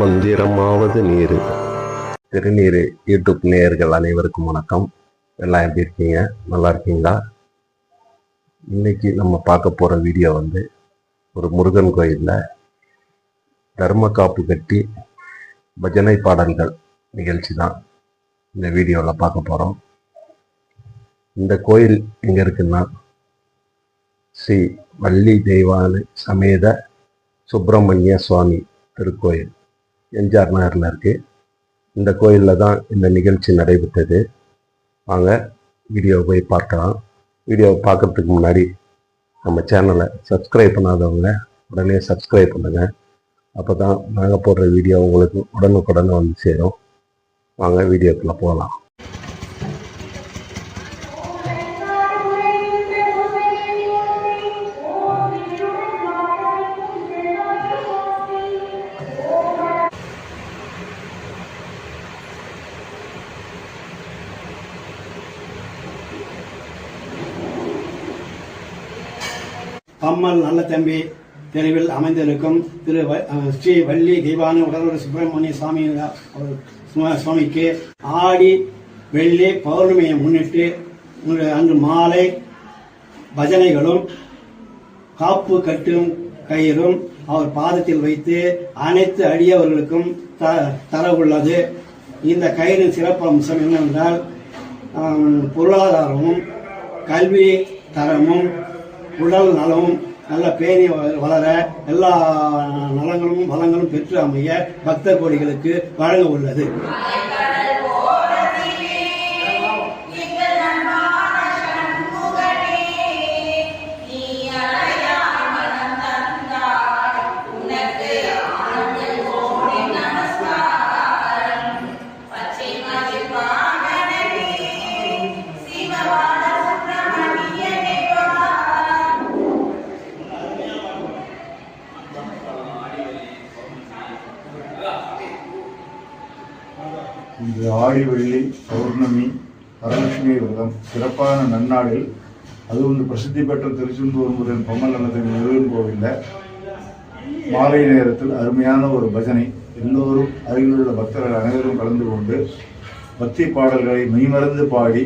மந்திரமாவது நீர். திருநீர் யூடியூப் நேயர்கள் அனைவருக்கும் வணக்கம். எல்லாம் எப்படி இருக்கீங்க? நல்லா இருக்கீங்களா? இன்னைக்கு நம்ம பார்க்க போகிற வீடியோ வந்து ஒரு முருகன் கோயிலில் தர்ம காப்பு கட்டி பஜனை பாடல்கள் நிகழ்ச்சி தான் இந்த வீடியோவில் பார்க்க போகிறோம் இந்த கோயில் எங்கே இருக்குன்னா ஸ்ரீ வள்ளி தெய்வான சமேத சுப்பிரமணிய சுவாமி திருக்கோயில். எம்ஜிஆர் நகரில் இருக்குது இந்த கோயிலில் தான் இந்த நிகழ்ச்சி நடைபெற்றது. வாங்க வீடியோ போய் பார்க்கலாம். வீடியோ பார்க்குறதுக்கு முன்னாடி நம்ம சேனலை சப்ஸ்கிரைப் பண்ணாதவங்க உடனே சப்ஸ்கிரைப் பண்ணுங்கள் அப்போ தான் நாங்கள் போடுற வீடியோ உங்களுக்கு உடனுக்குடனே வந்து சேரும். வாங்க வீடியோக்குள்ளே போகலாம். பம்மல் நல்ல தம்பி தெருவில் அமைந்திருக்கும் திரு ஸ்ரீ வள்ளி தெய்வான உடலூர் சுப்பிரமணிய சுவாமி சுவாமிக்கு ஆடி வெள்ளி பௌர்ணமியை முன்னிட்டு அன்று மாலை பஜனைகளும் காப்பு கட்டும் கயிறும் அவர் பாதத்தில் வைத்து அனைத்து அடியவர்களுக்கும் த- தர உள்ளது இந்த கயிறின் சிறப்பு அம்சம் என்னவென்றால் பொருளாதாரமும் கல்வி தரமும் உடல் நலமும் நல்ல பேணி வளர எல்லா நலங்களும் வளங்களும் பெற்று அமைய பக்த கோடிகளுக்கு வழங்க உள்ளது. இது ஆடி வெள்ளி பௌர்ணமி வரலட்சுமி விரதம். சிறப்பான நன்னாளில் அது ஒன்று பிரசித்தி பெற்ற திருச்செந்தூர் முருகன் பொம்மல் அல்லது முருகன் கோவிலில் மாலை நேரத்தில் அருமையான ஒரு பஜனை. எல்லோரும் அருகிலுள்ள பக்தர்கள் அனைவரும் கலந்து கொண்டு பக்தி பாடல்களை மெய்மறந்து பாடி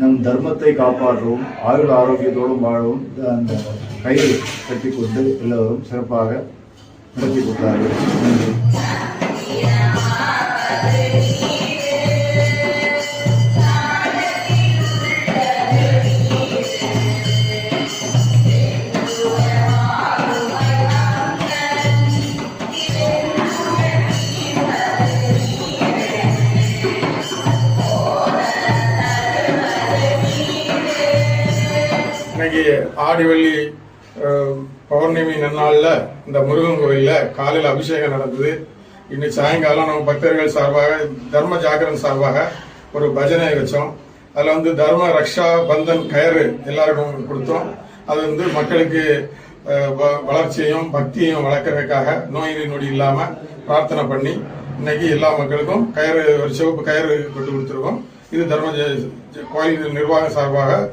நம் தர்மத்தை காப்பாற்றவும் ஆயுள் ஆரோக்கியத்தோடும் வாழவும் அந்த கயிறு கட்டிக்கொண்டு எல்லோரும் சிறப்பாக நடத்தி கொடுத்தார்கள். நன்றி. இன்னைக்கு ஆடிவள்ளி பௌர்ணமி நன்னாளில் இந்த முருகன் கோயிலில் காலையில் அபிஷேகம் நடந்தது. இன்னைக்கு சாயங்காலம் நம்ம பக்தர்கள் சார்பாக தர்ம ஜாகரன் சார்பாக ஒரு பஜனை வச்சோம். அதில் வந்து தர்ம ரக்ஷா பந்தன் கயிறு எல்லாருக்கும் கொடுத்தோம். அது வந்து மக்களுக்கு வ- வளர்ச்சியையும் பக்தியையும் வளர்க்கறதுக்காக நோய் நொடி இல்லாமல் பிரார்த்தனை பண்ணி இன்னைக்கு எல்லா மக்களுக்கும் கயிறு ஒரு சிவப்பு கயிறு கொண்டு கொடுத்துருக்கோம். இது தர்ம கோயில் நிர்வாகம் சார்பாக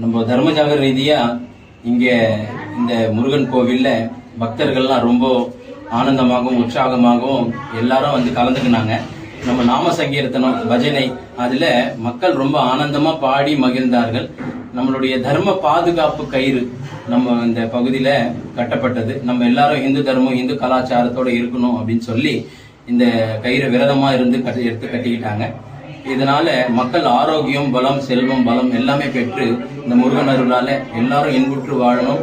நம்ம தர்மஜாகர் ரீதியா இங்க இந்த முருகன் கோவில்ல பக்தர்கள்லாம் ரொம்ப ஆனந்தமாகவும் உற்சாகமாகவும் எல்லாரும் வந்து கலந்துக்கினாங்க. நம்ம நாம சங்கீர்த்தனம் பஜனை அதுல மக்கள் ரொம்ப ஆனந்தமா பாடி மகிழ்ந்தார்கள். நம்மளுடைய தர்ம பாதுகாப்பு கயிறு நம்ம இந்த பகுதியில கட்டப்பட்டது. நம்ம எல்லாரும் இந்து தர்மம் இந்து கலாச்சாரத்தோட இருக்கணும் அப்படின்னு சொல்லி இந்த கயிறு விரதமா இருந்து கட்டி எடுத்து கட்டிக்கிட்டாங்க. இதனால மக்கள் ஆரோக்கியம் பலம் செல்வம் பலம் எல்லாமே பெற்று இந்த முருகன் அருளால எல்லாரும் இன்புற்று வாழணும்.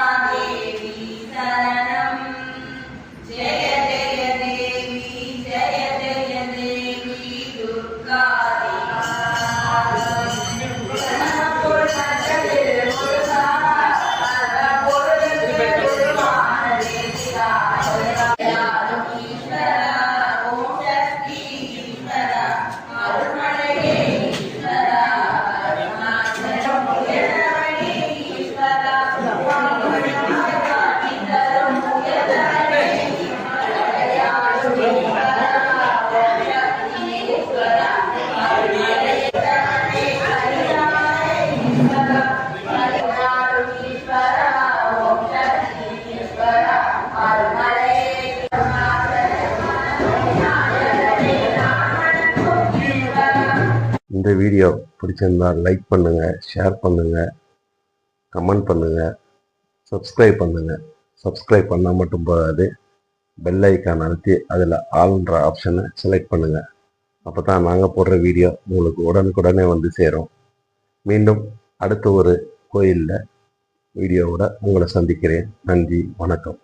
baby. இந்த வீடியோ பிடிச்சிருந்தா லைக் பண்ணுங்கள் ஷேர் பண்ணுங்கள் கமெண்ட் பண்ணுங்கள் சப்ஸ்கிரைப் பண்ணுங்கள் சப்ஸ்கிரைப் பண்ணால் மட்டும் போதாது பெல் ஐக்கான் அழுத்தி அதில் ஆளுன்ற ஆப்ஷனை செலக்ட் பண்ணுங்கள் அப்போ தான் நாங்கள் போடுற வீடியோ உங்களுக்கு உடனுக்குடனே வந்து சேரும். மீண்டும் அடுத்த ஒரு கோயிலில் வீடியோவோட உங்களை சந்திக்கிறேன். நன்றி வணக்கம்.